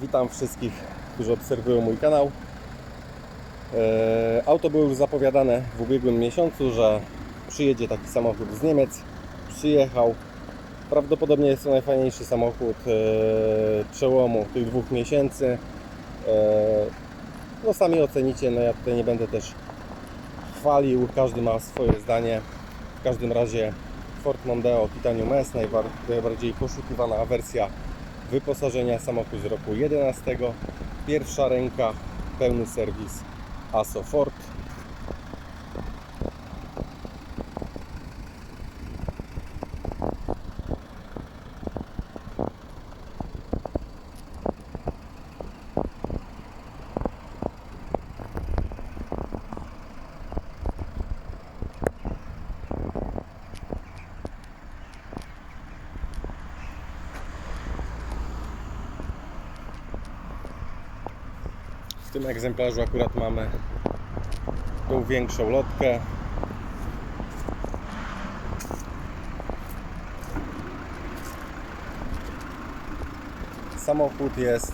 Witam wszystkich, którzy obserwują mój kanał. E, Auto było już zapowiadane w ubiegłym miesiącu, że przyjedzie taki samochód z Niemiec. Przyjechał. Prawdopodobnie jest to najfajniejszy samochód e, przełomu tych dwóch miesięcy. E, No sami ocenicie, no ja tutaj nie będę też chwalił, każdy ma swoje zdanie. W każdym razie Ford Mondeo Titanium S, najbar- najbardziej poszukiwana wersja wyposażenia samochód z roku 11. Pierwsza ręka, pełny serwis ASO Ford. Tym egzemplarzu akurat mamy tą większą lotkę. Samochód jest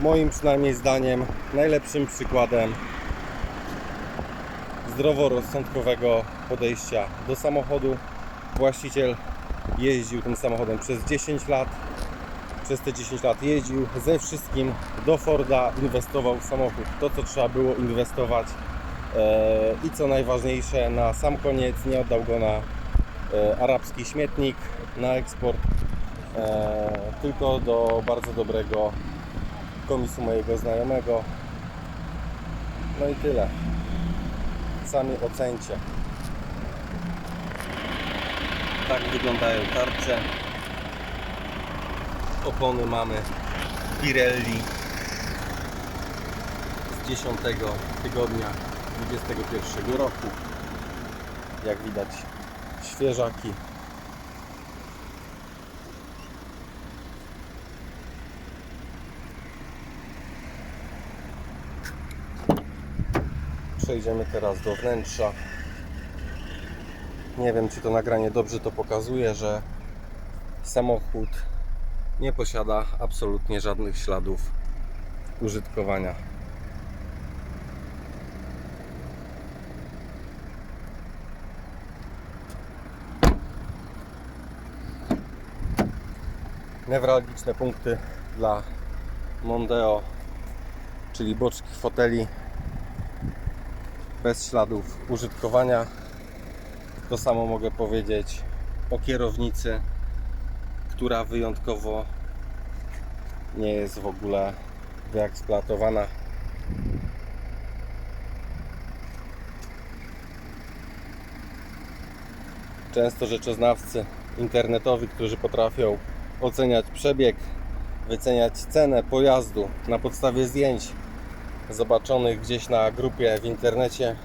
moim przynajmniej zdaniem najlepszym przykładem zdroworozsądkowego podejścia do samochodu. Właściciel jeździł tym samochodem przez 10 lat przez te 10 lat jeździł ze wszystkim do Forda, inwestował w samochód to, co trzeba było inwestować e, i co najważniejsze, na sam koniec nie oddał go na e, arabski śmietnik, na eksport, e, tylko do bardzo dobrego komisu mojego znajomego. No i tyle. Sami ocencie. Tak wyglądają tarcze. Opony mamy Pirelli z 10 tygodnia 21 roku. Jak widać świeżaki. Przejdziemy teraz do wnętrza. Nie wiem, czy to nagranie dobrze to pokazuje, że samochód nie posiada absolutnie żadnych śladów użytkowania. Newralgiczne punkty dla Mondeo, czyli boczki foteli bez śladów użytkowania. To samo mogę powiedzieć o kierownicy która wyjątkowo nie jest w ogóle wyeksploatowana. Często rzeczoznawcy internetowi, którzy potrafią oceniać przebieg, wyceniać cenę pojazdu na podstawie zdjęć zobaczonych gdzieś na grupie w internecie,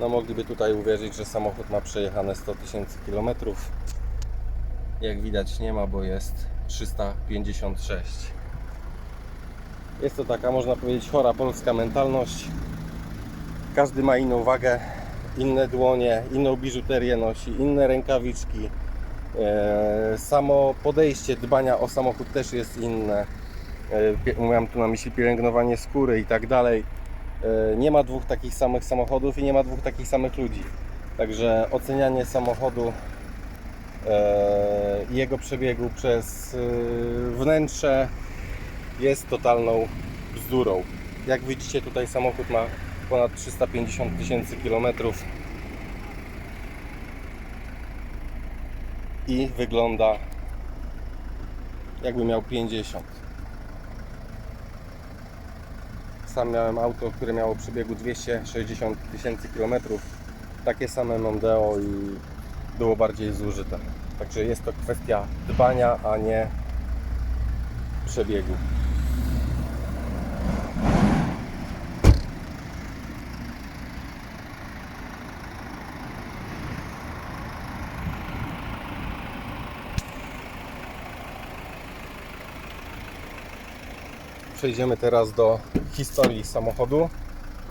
no mogliby tutaj uwierzyć, że samochód ma przejechane 100 tysięcy kilometrów jak widać nie ma, bo jest 356. Jest to taka, można powiedzieć, chora polska mentalność. Każdy ma inną wagę, inne dłonie, inną biżuterię nosi, inne rękawiczki. E, Samo podejście dbania o samochód też jest inne. E, Mam tu na myśli pielęgnowanie skóry i tak dalej. E, Nie ma dwóch takich samych samochodów i nie ma dwóch takich samych ludzi. Także ocenianie samochodu i jego przebiegu przez e, wnętrze jest totalną bzdurą. Jak widzicie tutaj samochód ma ponad 350 tysięcy kilometrów i wygląda jakby miał 50. Sam miałem auto, które miało przebiegu 260 tysięcy kilometrów. Takie same Mondeo i było bardziej zużyte. Także jest to kwestia dbania, a nie przebiegu. Przejdziemy teraz do historii samochodu.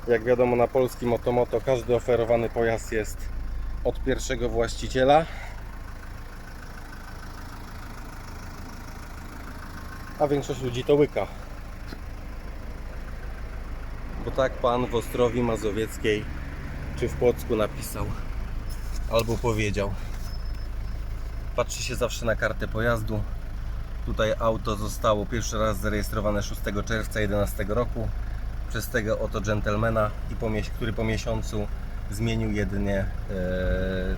Jak wiadomo na polskim Otomoto każdy oferowany pojazd jest od pierwszego właściciela. a większość ludzi to łyka. Bo tak pan w Ostrowi Mazowieckiej czy w Płocku napisał albo powiedział. Patrzy się zawsze na kartę pojazdu. Tutaj auto zostało pierwszy raz zarejestrowane 6 czerwca 2011 roku przez tego oto mies- który po miesiącu zmienił jedynie e,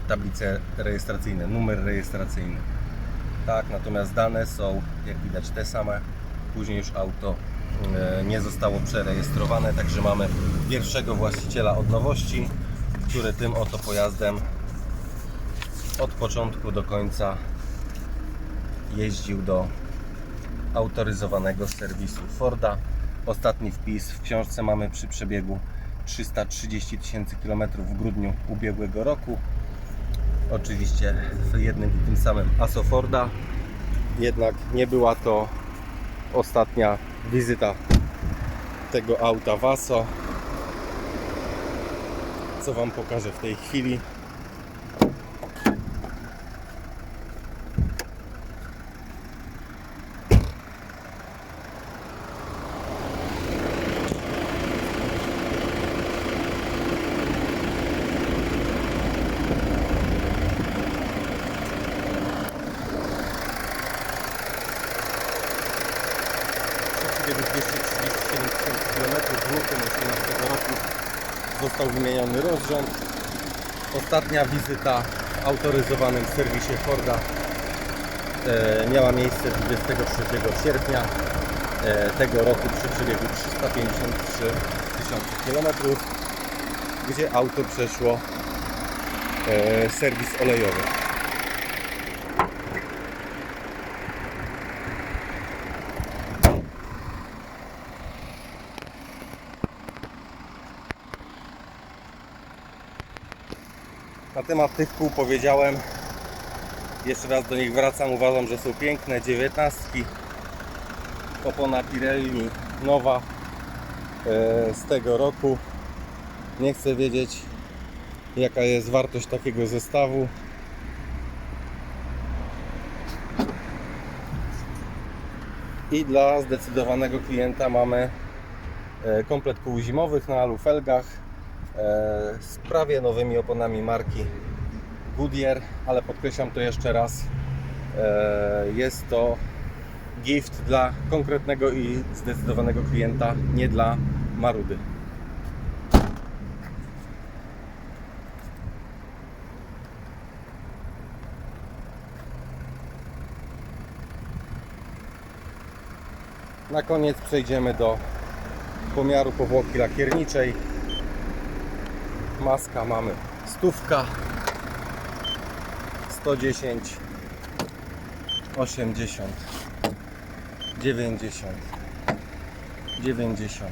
tablice rejestracyjne, numer rejestracyjny. Tak, natomiast dane są, jak widać, te same. Później już auto e, nie zostało przerejestrowane, także mamy pierwszego właściciela od nowości, który tym oto pojazdem od początku do końca jeździł do autoryzowanego serwisu Forda. Ostatni wpis w książce mamy przy przebiegu 330 tysięcy kilometrów w grudniu ubiegłego roku. Oczywiście w jednym i tym samym ASO Forda. Jednak nie była to ostatnia wizyta tego auta w ASO. Co Wam pokażę w tej chwili. przebiegu 237 tysięcy lutym 2018 roku został wymieniony rozrząd. Ostatnia wizyta w autoryzowanym serwisie Forda e, miała miejsce 23 sierpnia e, tego roku przy przebiegu 353 tysiące km, gdzie auto przeszło e, serwis olejowy. Na temat tych kół powiedziałem. Jeszcze raz do nich wracam. Uważam, że są piękne. dziewiętnastki. Opona Pirelli nowa e, z tego roku. Nie chcę wiedzieć jaka jest wartość takiego zestawu. I dla zdecydowanego klienta mamy e, komplet kół zimowych na alufelgach z prawie nowymi oponami marki Goodyear, ale podkreślam to jeszcze raz. e, Jest to gift dla konkretnego i zdecydowanego klienta, nie dla marudy. Na koniec przejdziemy do pomiaru powłoki lakierniczej. Maska mamy stówka, 110, 80, 90, 90,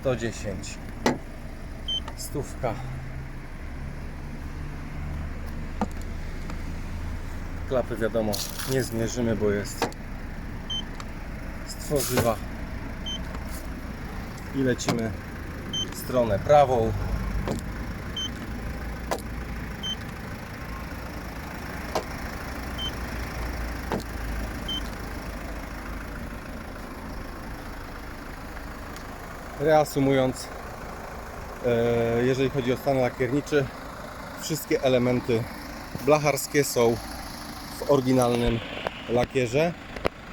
110, stówka. Klapy wiadomo nie zmierzymy, bo jest z tworzywa. I lecimy stronę prawą. Reasumując, e, jeżeli chodzi o stan lakierniczy, wszystkie elementy blacharskie są w oryginalnym lakierze.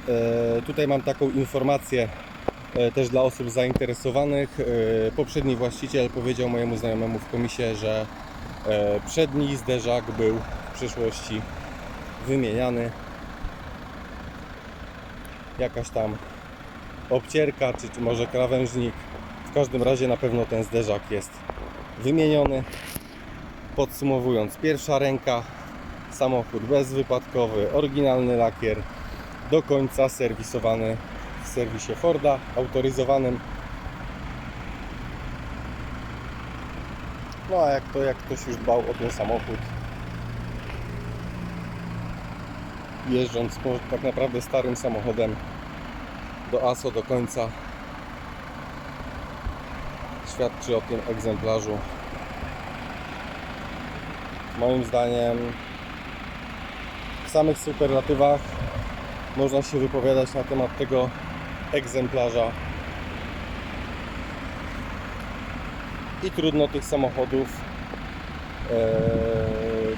E, Tutaj mam taką informację e, też dla osób zainteresowanych. Poprzedni właściciel powiedział mojemu znajomemu w komisie, że przedni zderzak był w przyszłości wymieniany. Jakaś tam obcierka, czy może krawężnik. W każdym razie na pewno ten zderzak jest wymieniony. Podsumowując, pierwsza ręka, samochód bezwypadkowy, oryginalny lakier, do końca serwisowany w serwisie Forda, autoryzowanym. No a jak to, jak ktoś już dbał o ten samochód, jeżdżąc tak naprawdę starym samochodem do ASO do końca, świadczy o tym egzemplarzu. Moim zdaniem w samych superlatywach można się wypowiadać na temat tego egzemplarza. I trudno tych samochodów, e,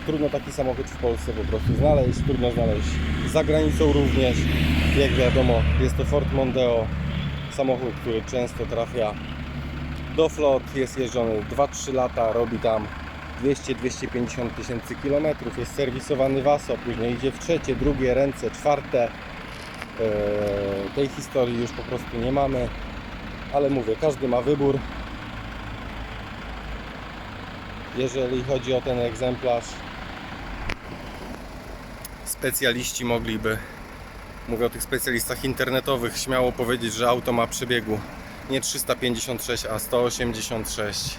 trudno taki samochód w Polsce po prostu znaleźć, trudno znaleźć za granicą również. Jak wiadomo, jest to Ford Mondeo, samochód, który często trafia do flot, jest jeżdżony 2-3 lata, robi tam 200-250 tysięcy kilometrów, jest serwisowany w później idzie w trzecie, drugie ręce, czwarte. Eee, tej historii już po prostu nie mamy, ale mówię, każdy ma wybór. Jeżeli chodzi o ten egzemplarz, specjaliści mogliby, mówię o tych specjalistach internetowych, śmiało powiedzieć, że auto ma przebiegu nie 356, a 186.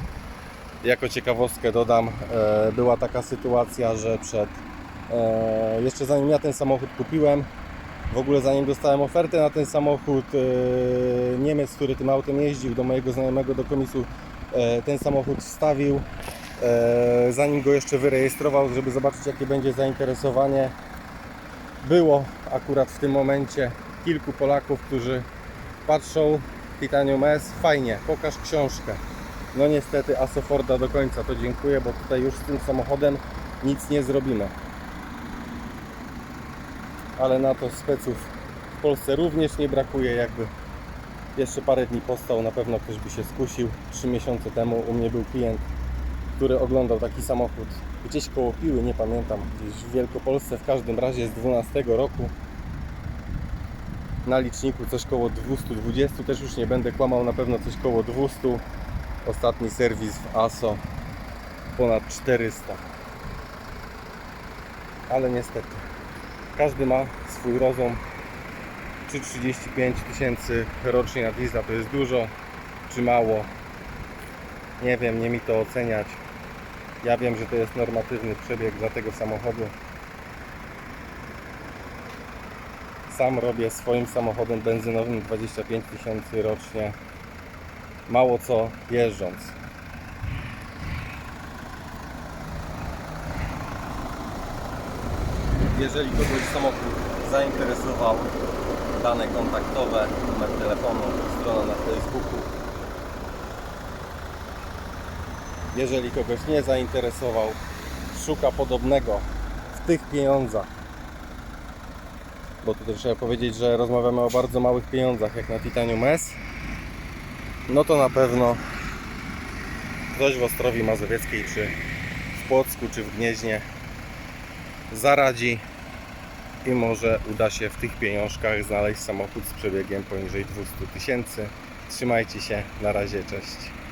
Jako ciekawostkę dodam, e, była taka sytuacja, że przed, e, jeszcze zanim ja ten samochód kupiłem, w ogóle zanim dostałem ofertę na ten samochód, e, Niemiec, który tym autem jeździł, do mojego znajomego do komisu ten samochód wstawił, zanim go jeszcze wyrejestrował, żeby zobaczyć jakie będzie zainteresowanie. Było akurat w tym momencie kilku Polaków, którzy patrzą Titanium S, fajnie, pokaż książkę. No niestety Asoforda do końca to dziękuję, bo tutaj już z tym samochodem nic nie zrobimy. Ale na to speców w Polsce również nie brakuje, jakby jeszcze parę dni postał, na pewno ktoś by się skusił. Trzy miesiące temu u mnie był klient, który oglądał taki samochód gdzieś koło Piły, nie pamiętam, gdzieś w Wielkopolsce, w każdym razie z 12 roku na liczniku coś koło 220, też już nie będę kłamał, na pewno coś koło 200. Ostatni serwis w ASO ponad 400. Ale niestety, każdy ma swój rozum. Czy 35 tysięcy rocznie na diesla to jest dużo, czy mało? Nie wiem, nie mi to oceniać. Ja wiem, że to jest normatywny przebieg dla tego samochodu. Sam robię swoim samochodem benzynowym 25 tysięcy rocznie. Mało co jeżdżąc. Jeżeli kogoś samochód zainteresował, dane kontaktowe, numer telefonu, strona na Facebooku. Jeżeli kogoś nie zainteresował, szuka podobnego w tych pieniądzach bo tutaj trzeba powiedzieć, że rozmawiamy o bardzo małych pieniądzach, jak na Titanium S, no to na pewno ktoś w Ostrowi Mazowieckiej, czy w Płocku, czy w Gnieźnie zaradzi i może uda się w tych pieniążkach znaleźć samochód z przebiegiem poniżej 200 tysięcy. Trzymajcie się, na razie, cześć.